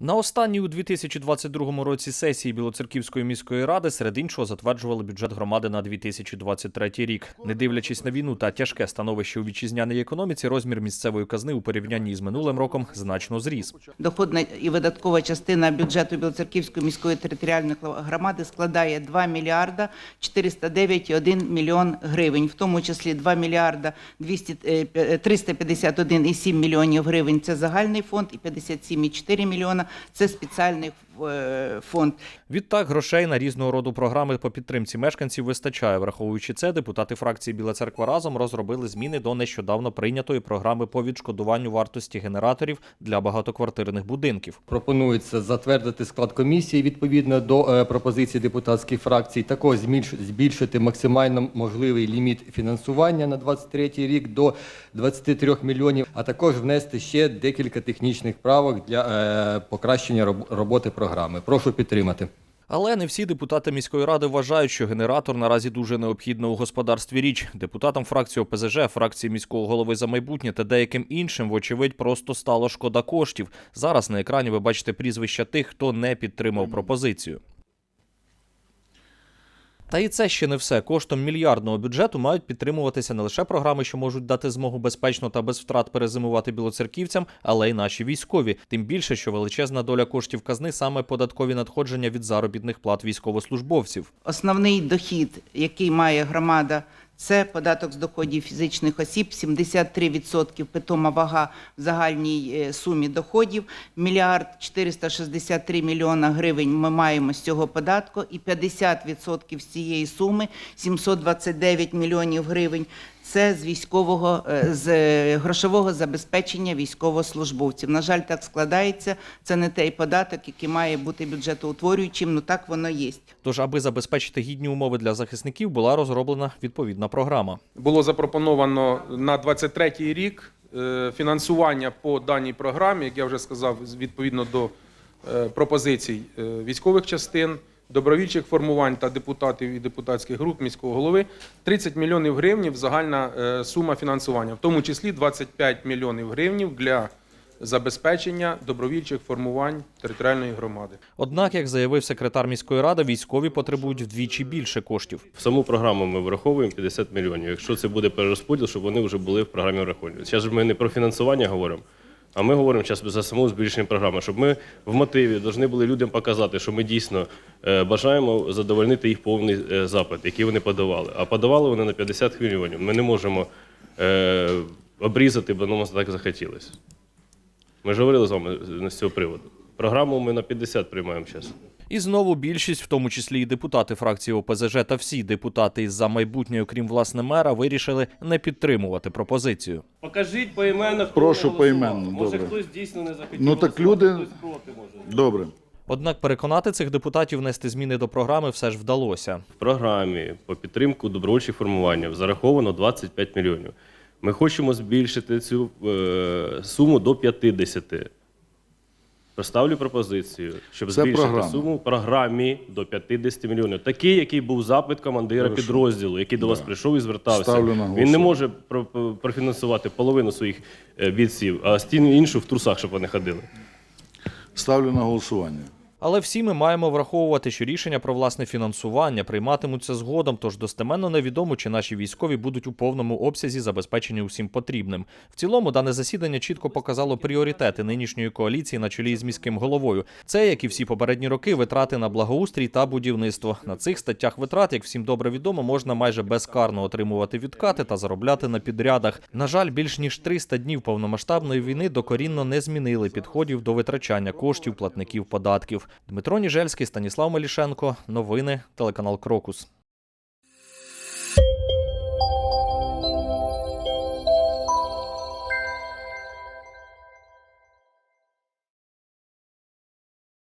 На останній у 2022 році сесії Білоцерківської міської ради серед іншого затверджували бюджет громади на 2023 рік. Не дивлячись на війну та тяжке становище у вітчизняній економіці, розмір місцевої казни у порівнянні з минулим роком значно зріс. Доходна і видаткова частина бюджету Білоцерківської міської територіальної громади складає 2 мільярда 409,1 мільйон гривень, в тому числі 2 мільярда 200, е, е, 351,7 мільйонів гривень – це загальний фонд і 57,4 мільйона – це спеціальний е, фонд. Відтак грошей на різного роду програми по підтримці мешканців вистачає. Враховуючи це, депутати фракції Біла Церква разом розробили зміни до нещодавно прийнятої програми по відшкодуванню вартості генераторів для багатоквартирних будинків. Пропонується затвердити склад комісії відповідно до е, пропозицій депутатських фракцій. Також збільшити максимально можливий ліміт фінансування на 23 рік до 23 мільйонів, а також внести ще декілька технічних правок для е, покращення роботи програми. Прошу підтримати. Але не всі депутати міської ради вважають, що генератор наразі дуже необхідна у господарстві річ. Депутатам фракції ОПЗЖ, фракції міського голови за майбутнє та деяким іншим, вочевидь, просто стало шкода коштів. Зараз на екрані ви бачите прізвища тих, хто не підтримав пропозицію. Та і це ще не все. Коштом мільярдного бюджету мають підтримуватися не лише програми, що можуть дати змогу безпечно та без втрат перезимувати білоцерківцям, але й наші військові. Тим більше, що величезна доля коштів казни саме податкові надходження від заробітних плат військовослужбовців. Основний дохід, який має громада, це податок з доходів фізичних осіб, 73% питома вага в загальній е, сумі доходів, мільярд 463 мільйона гривень ми маємо з цього податку, і 50% з цієї суми, 729 мільйонів гривень, це з військового е, з е, грошового забезпечення військовослужбовців. На жаль, так складається. Це не той податок, який має бути бюджетоутворюючим. Ну так воно є. Тож, аби забезпечити гідні умови для захисників, була розроблена відповідна програма. Було запропоновано на 23 рік е, фінансування по даній програмі, як я вже сказав, з- відповідно до пропозицій військових частин, добровільчих формувань та депутатів і депутатських груп міського голови 30 мільйонів гривнів загальна е, сума фінансування, в тому числі 25 мільйонів гривнів для забезпечення добровільчих формувань територіальної громади. Однак, як заявив секретар міської ради, військові потребують вдвічі більше коштів. В саму програму ми враховуємо 50 мільйонів. Якщо це буде перерозподіл, щоб вони вже були в програмі враховані. Зараз ж ми не про фінансування говоримо, а ми говоримо зараз за саму збільшення програми, щоб ми в мотиві повинні були людям показати, що ми дійсно е, бажаємо задовольнити їх повний е, запит, який вони подавали. А подавали вони на 50 мільйонів. Ми не можемо е, обрізати, бо нам так захотілося. Ми ж говорили з вами з цього приводу. Програму ми на 50 приймаємо зараз. І знову більшість, в тому числі і депутати фракції ОПЗЖ та всі депутати із за майбутнє, окрім власне мера, вирішили не підтримувати пропозицію. Покажіть поіменно, хто Прошу поіменно, Може добре. хтось дійсно не захотів. Ну, так люди- хтось проти може. Добре. Однак переконати цих депутатів внести зміни до програми все ж вдалося. В програмі по підтримку добровольчих формувань зараховано 25 мільйонів. Ми хочемо збільшити цю е, суму до 50. Поставлю пропозицію, щоб Це збільшити програма. суму програмі до 50 мільйонів. Такий, який був запит командира Хорошо. підрозділу, який до вас прийшов і звертався. Ставлю на Він не голосування. може про- профінансувати половину своїх е, бійців, а стіну іншу в трусах, щоб вони ходили. Ставлю на голосування. Але всі ми маємо враховувати, що рішення про власне фінансування прийматимуться згодом, тож достеменно невідомо, чи наші військові будуть у повному обсязі забезпечені усім потрібним. В цілому, дане засідання чітко показало пріоритети нинішньої коаліції на чолі з міським головою. Це, як і всі попередні роки, витрати на благоустрій та будівництво. На цих статтях витрат, як всім добре відомо, можна майже безкарно отримувати відкати та заробляти на підрядах. На жаль, більш ніж 300 днів повномасштабної війни докорінно не змінили підходів до витрачання коштів платників податків. Дмитро Ніжельський, Станіслав Мелішенко. Новини телеканал Крокус.